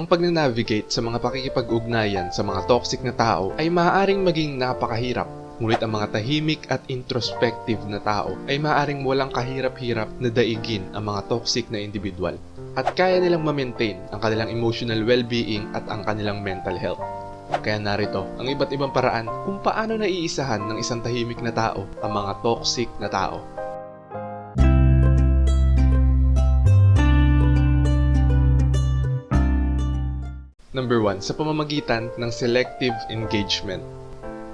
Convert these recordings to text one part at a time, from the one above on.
ang pagnanavigate sa mga pakikipag-ugnayan sa mga toxic na tao ay maaaring maging napakahirap. Ngunit ang mga tahimik at introspective na tao ay maaaring walang kahirap-hirap na daigin ang mga toxic na individual at kaya nilang ma-maintain ang kanilang emotional well-being at ang kanilang mental health. Kaya narito ang iba't ibang paraan kung paano naiisahan ng isang tahimik na tao ang mga toxic na tao. Number 1, sa pamamagitan ng selective engagement.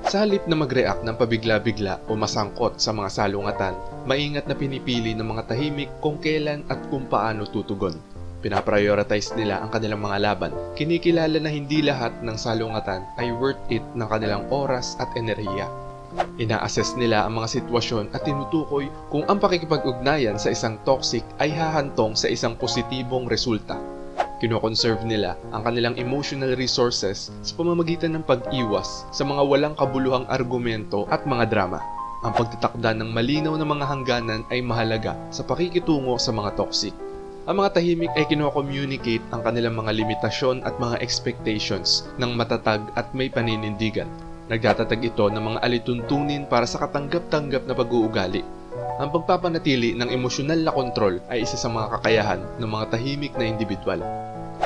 Sa halip na mag-react ng pabigla-bigla o masangkot sa mga salungatan, maingat na pinipili ng mga tahimik kung kailan at kung paano tutugon. Pinaprioritize nila ang kanilang mga laban. Kinikilala na hindi lahat ng salungatan ay worth it ng kanilang oras at enerhiya. Ina-assess nila ang mga sitwasyon at tinutukoy kung ang pakikipag-ugnayan sa isang toxic ay hahantong sa isang positibong resulta. Kinoconserve nila ang kanilang emotional resources sa pamamagitan ng pag-iwas sa mga walang kabuluhang argumento at mga drama. Ang pagtatakda ng malinaw na mga hangganan ay mahalaga sa pakikitungo sa mga toxic. Ang mga tahimik ay kino-communicate ang kanilang mga limitasyon at mga expectations ng matatag at may paninindigan. Nagtatatag ito ng mga alituntunin para sa katanggap-tanggap na pag-uugali. Ang pagpapanatili ng emosyonal na kontrol ay isa sa mga kakayahan ng mga tahimik na individual.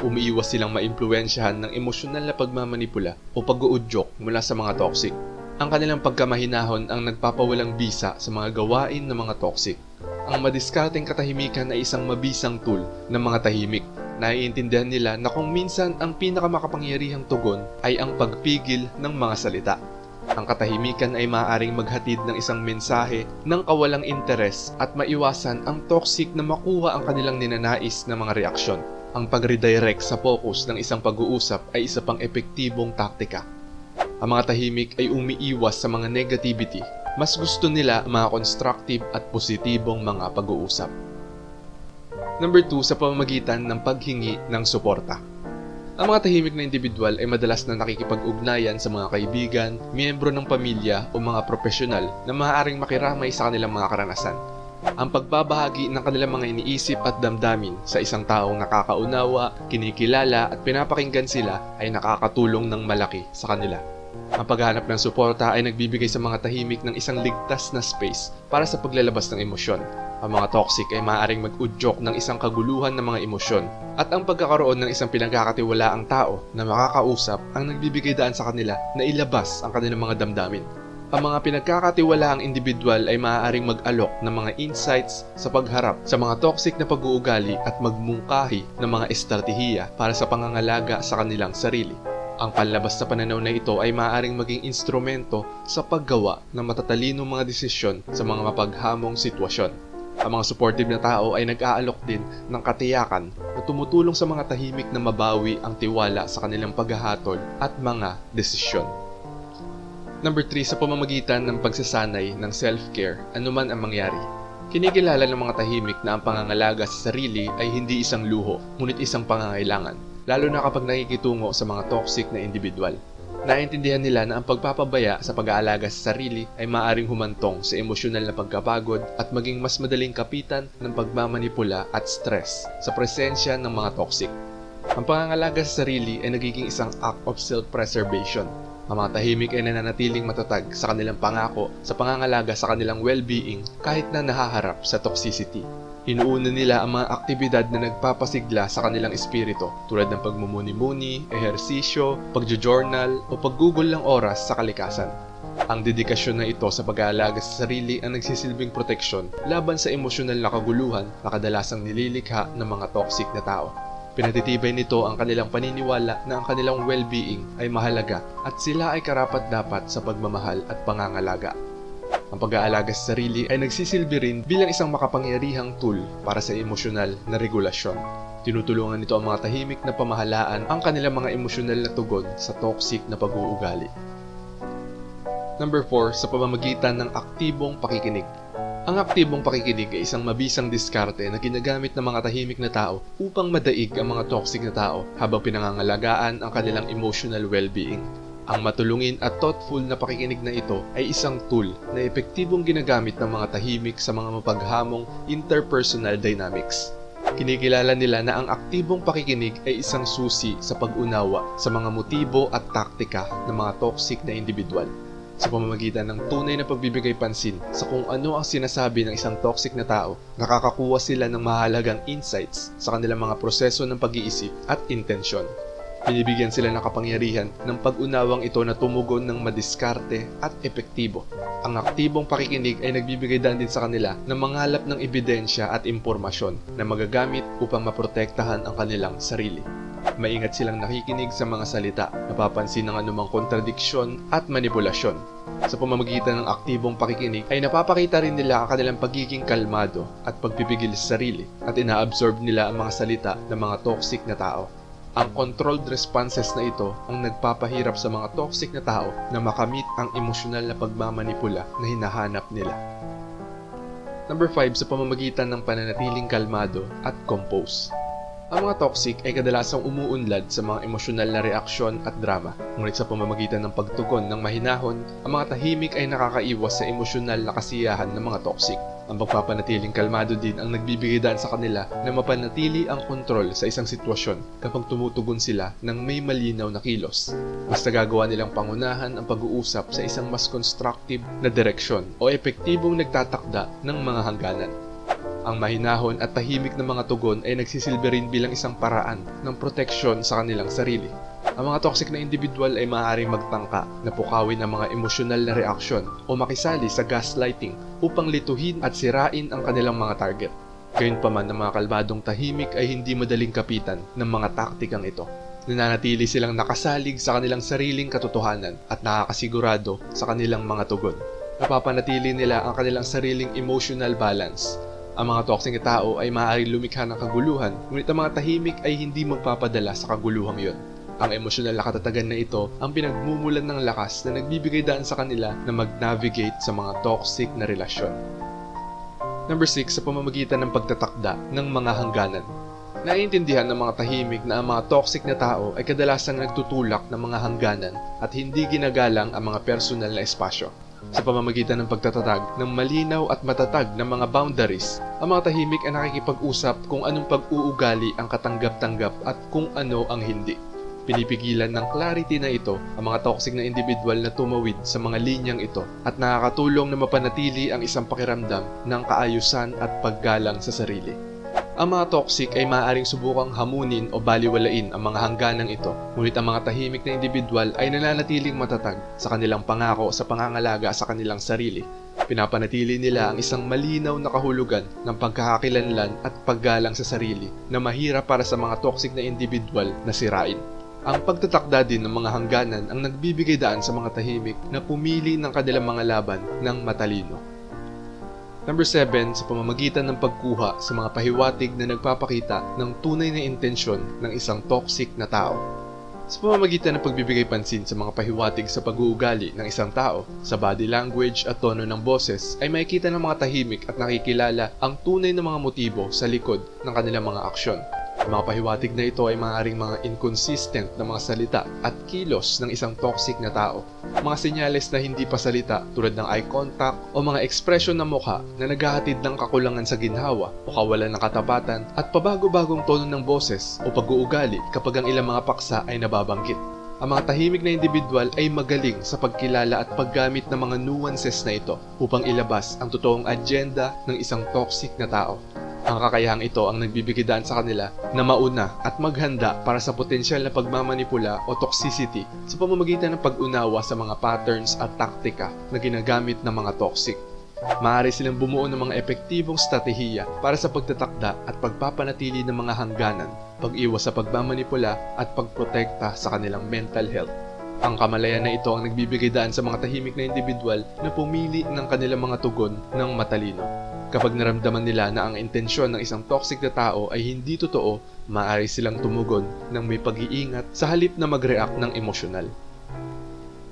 Umiiwas silang maimpluwensyahan ng emosyonal na pagmamanipula o pag-uudyok mula sa mga toxic. Ang kanilang pagkamahinahon ang nagpapawalang bisa sa mga gawain ng mga toxic. Ang madiskarteng katahimikan ay isang mabisang tool ng mga tahimik. Naiintindihan nila na kung minsan ang pinakamakapangyarihang tugon ay ang pagpigil ng mga salita. Ang katahimikan ay maaaring maghatid ng isang mensahe ng kawalang interes at maiwasan ang toxic na makuha ang kanilang ninanais na mga reaksyon. Ang pag-redirect sa focus ng isang pag-uusap ay isa pang epektibong taktika. Ang mga tahimik ay umiiwas sa mga negativity. Mas gusto nila ang mga constructive at positibong mga pag-uusap. Number 2 sa pamamagitan ng paghingi ng suporta. Ang mga tahimik na individual ay madalas na nakikipag-ugnayan sa mga kaibigan, miyembro ng pamilya o mga profesional na maaaring makiramay sa kanilang mga karanasan. Ang pagbabahagi ng kanilang mga iniisip at damdamin sa isang taong nakakaunawa, kinikilala at pinapakinggan sila ay nakakatulong ng malaki sa kanila. Ang paghanap ng suporta ay nagbibigay sa mga tahimik ng isang ligtas na space para sa paglalabas ng emosyon. Ang mga toxic ay maaaring mag-udyok ng isang kaguluhan ng mga emosyon at ang pagkakaroon ng isang pinagkakatiwalaang tao na makakausap ang nagbibigay daan sa kanila na ilabas ang kanilang mga damdamin. Ang mga pinagkakatiwalaang individual ay maaaring mag-alok ng mga insights sa pagharap sa mga toxic na pag-uugali at magmungkahi ng mga estratehiya para sa pangangalaga sa kanilang sarili. Ang panlabas sa pananaw na ito ay maaaring maging instrumento sa paggawa ng matatalinong mga desisyon sa mga mapaghamong sitwasyon. Ang mga supportive na tao ay nag-aalok din ng katiyakan na tumutulong sa mga tahimik na mabawi ang tiwala sa kanilang paghahatol at mga desisyon. Number 3 sa pamamagitan ng pagsasanay ng self-care, anuman ang mangyari. Kinikilala ng mga tahimik na ang pangangalaga sa sarili ay hindi isang luho, ngunit isang pangangailangan, lalo na kapag nakikitungo sa mga toxic na individual. Naintindihan nila na ang pagpapabaya sa pag-aalaga sa sarili ay maaring humantong sa emosyonal na pagkapagod at maging mas madaling kapitan ng pagmamanipula at stress sa presensya ng mga toxic. Ang pangangalaga sa sarili ay nagiging isang act of self-preservation. Ang mga tahimik ay nananatiling matatag sa kanilang pangako sa pangangalaga sa kanilang well-being kahit na nahaharap sa toxicity. Inuuna nila ang mga aktibidad na nagpapasigla sa kanilang espiritu tulad ng pagmumuni-muni, ehersisyo, pagjo-journal o paggugol ng oras sa kalikasan. Ang dedikasyon na ito sa pag-aalaga sa sarili ang nagsisilbing proteksyon laban sa emosyonal na kaguluhan na kadalasang nililikha ng mga toxic na tao. Pinatitibay nito ang kanilang paniniwala na ang kanilang well-being ay mahalaga at sila ay karapat-dapat sa pagmamahal at pangangalaga. Ang pag-aalaga sa sarili ay nagsisilbi rin bilang isang makapangyarihang tool para sa emosyonal na regulasyon. Tinutulungan nito ang mga tahimik na pamahalaan ang kanilang mga emosyonal na tugon sa toxic na pag-uugali. Number 4 sa pamamagitan ng aktibong pakikinig. Ang aktibong pakikinig ay isang mabisang diskarte na ginagamit ng mga tahimik na tao upang madaig ang mga toxic na tao habang pinangangalagaan ang kanilang emotional well-being. Ang matulungin at thoughtful na pakikinig na ito ay isang tool na epektibong ginagamit ng mga tahimik sa mga mapaghamong interpersonal dynamics. Kinikilala nila na ang aktibong pakikinig ay isang susi sa pag-unawa sa mga motibo at taktika ng mga toxic na individual sa pamamagitan ng tunay na pagbibigay pansin sa kung ano ang sinasabi ng isang toxic na tao, nakakakuha sila ng mahalagang insights sa kanilang mga proseso ng pag-iisip at intensyon. Binibigyan sila ng kapangyarihan ng pag-unawang ito na tumugon ng madiskarte at epektibo. Ang aktibong pakikinig ay nagbibigay daan din sa kanila ng mangalap ng ebidensya at impormasyon na magagamit upang maprotektahan ang kanilang sarili. Maingat silang nakikinig sa mga salita, napapansin ng anumang kontradiksyon at manipulasyon. Sa pamamagitan ng aktibong pakikinig ay napapakita rin nila ang kanilang pagiging kalmado at pagpipigil sa sarili at ina-absorb nila ang mga salita ng mga toxic na tao. Ang controlled responses na ito ang nagpapahirap sa mga toxic na tao na makamit ang emosyonal na pagmamanipula na hinahanap nila. Number 5 sa pamamagitan ng pananatiling kalmado at compose. Ang mga toxic ay kadalasang umuunlad sa mga emosyonal na reaksyon at drama. Ngunit sa pamamagitan ng pagtugon ng mahinahon, ang mga tahimik ay nakakaiwas sa emosyonal na kasiyahan ng mga toxic. Ang pagpapanatiling kalmado din ang nagbibigay daan sa kanila na mapanatili ang kontrol sa isang sitwasyon kapag tumutugon sila ng may malinaw na kilos. Mas nagagawa nilang pangunahan ang pag-uusap sa isang mas constructive na direksyon o epektibong nagtatakda ng mga hangganan. Ang mahinahon at tahimik na mga tugon ay nagsisilbi rin bilang isang paraan ng proteksyon sa kanilang sarili. Ang mga toxic na individual ay maaaring magtangka na pukawin ang mga emosyonal na reaksyon o makisali sa gaslighting upang lituhin at sirain ang kanilang mga target. Gayunpaman ang mga kalmadong tahimik ay hindi madaling kapitan ng mga taktikang ito. Nananatili silang nakasalig sa kanilang sariling katotohanan at nakakasigurado sa kanilang mga tugon. Napapanatili nila ang kanilang sariling emotional balance ang mga toxic na tao ay maaaring lumikha ng kaguluhan, ngunit ang mga tahimik ay hindi magpapadala sa kaguluhang yon. Ang emosyonal na katatagan na ito ang pinagmumulan ng lakas na nagbibigay daan sa kanila na mag-navigate sa mga toxic na relasyon. Number 6 sa pamamagitan ng pagtatakda ng mga hangganan. Naiintindihan ng mga tahimik na ang mga toxic na tao ay kadalasang nagtutulak ng mga hangganan at hindi ginagalang ang mga personal na espasyo. Sa pamamagitan ng pagtatatag ng malinaw at matatag ng mga boundaries, ang mga tahimik ay nakikipag-usap kung anong pag-uugali ang katanggap-tanggap at kung ano ang hindi. Pinipigilan ng clarity na ito ang mga toxic na individual na tumawid sa mga linyang ito at nakakatulong na mapanatili ang isang pakiramdam ng kaayusan at paggalang sa sarili. Ang mga toxic ay maaaring subukang hamunin o baliwalain ang mga hangganang ito, ngunit ang mga tahimik na individual ay nananatiling matatag sa kanilang pangako sa pangangalaga sa kanilang sarili. Pinapanatili nila ang isang malinaw na kahulugan ng pagkakakilanlan at paggalang sa sarili na mahirap para sa mga toxic na individual na sirain. Ang pagtatakda din ng mga hangganan ang nagbibigay daan sa mga tahimik na pumili ng kanilang mga laban ng matalino. Number 7, sa pamamagitan ng pagkuha sa mga pahiwatig na nagpapakita ng tunay na intensyon ng isang toxic na tao. Sa pamamagitan ng pagbibigay pansin sa mga pahiwatig sa pag-uugali ng isang tao, sa body language at tono ng boses, ay makikita ng mga tahimik at nakikilala ang tunay na mga motibo sa likod ng kanilang mga aksyon. Mga pahiwatig na ito ay maaaring mga inconsistent na mga salita at kilos ng isang toxic na tao. Mga senyales na hindi pa salita tulad ng eye contact o mga ekspresyon ng mukha na naghahatid ng kakulangan sa ginhawa o kawalan ng katapatan at pabago-bagong tono ng boses o pag-uugali kapag ang ilang mga paksa ay nababanggit. Ang mga tahimik na individual ay magaling sa pagkilala at paggamit ng mga nuances na ito upang ilabas ang totoong agenda ng isang toxic na tao. Ang kakayahang ito ang nagbibigay daan sa kanila na mauna at maghanda para sa potensyal na pagmamanipula o toxicity sa pamamagitan ng pag-unawa sa mga patterns at taktika na ginagamit ng mga toxic. Maaari silang bumuo ng mga epektibong stratehiya para sa pagtatakda at pagpapanatili ng mga hangganan, pag-iwas sa pagmamanipula at pagprotekta sa kanilang mental health. Ang kamalayan na ito ang nagbibigay daan sa mga tahimik na individual na pumili ng kanilang mga tugon ng matalino. Kapag naramdaman nila na ang intensyon ng isang toxic na tao ay hindi totoo, maaari silang tumugon ng may pag-iingat sa halip na mag-react ng emosyonal.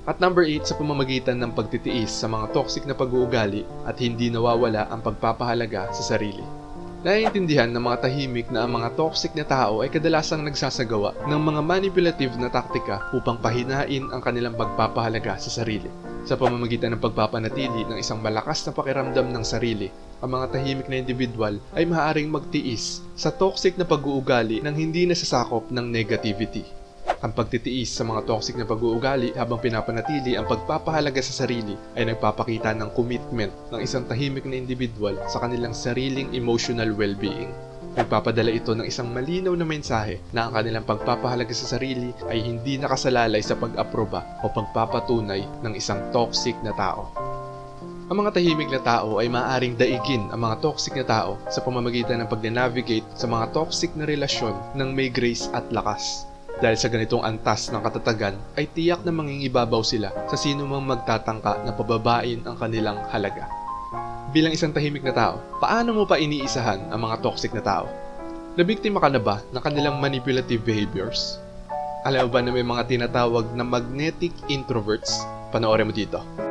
At number 8 sa pamamagitan ng pagtitiis sa mga toxic na pag-uugali at hindi nawawala ang pagpapahalaga sa sarili. Naiintindihan ng mga tahimik na ang mga toxic na tao ay kadalasang nagsasagawa ng mga manipulative na taktika upang pahinain ang kanilang pagpapahalaga sa sarili. Sa pamamagitan ng pagpapanatili ng isang malakas na pakiramdam ng sarili, ang mga tahimik na individual ay maaaring magtiis sa toxic na pag-uugali ng hindi nasasakop ng negativity. Ang pagtitiis sa mga toxic na pag-uugali habang pinapanatili ang pagpapahalaga sa sarili ay nagpapakita ng commitment ng isang tahimik na individual sa kanilang sariling emotional well-being. Nagpapadala ito ng isang malinaw na mensahe na ang kanilang pagpapahalaga sa sarili ay hindi nakasalalay sa pag-aproba o pagpapatunay ng isang toxic na tao. Ang mga tahimik na tao ay maaaring daigin ang mga toxic na tao sa pamamagitan ng pag-navigate sa mga toxic na relasyon ng may grace at lakas. Dahil sa ganitong antas ng katatagan ay tiyak na mangingibabaw sila sa sino mang magtatangka na pababain ang kanilang halaga. Bilang isang tahimik na tao, paano mo pa iniisahan ang mga toxic na tao? Nabiktima ka na ba ng kanilang manipulative behaviors? Alam mo ba na may mga tinatawag na magnetic introverts? Panoorin mo dito.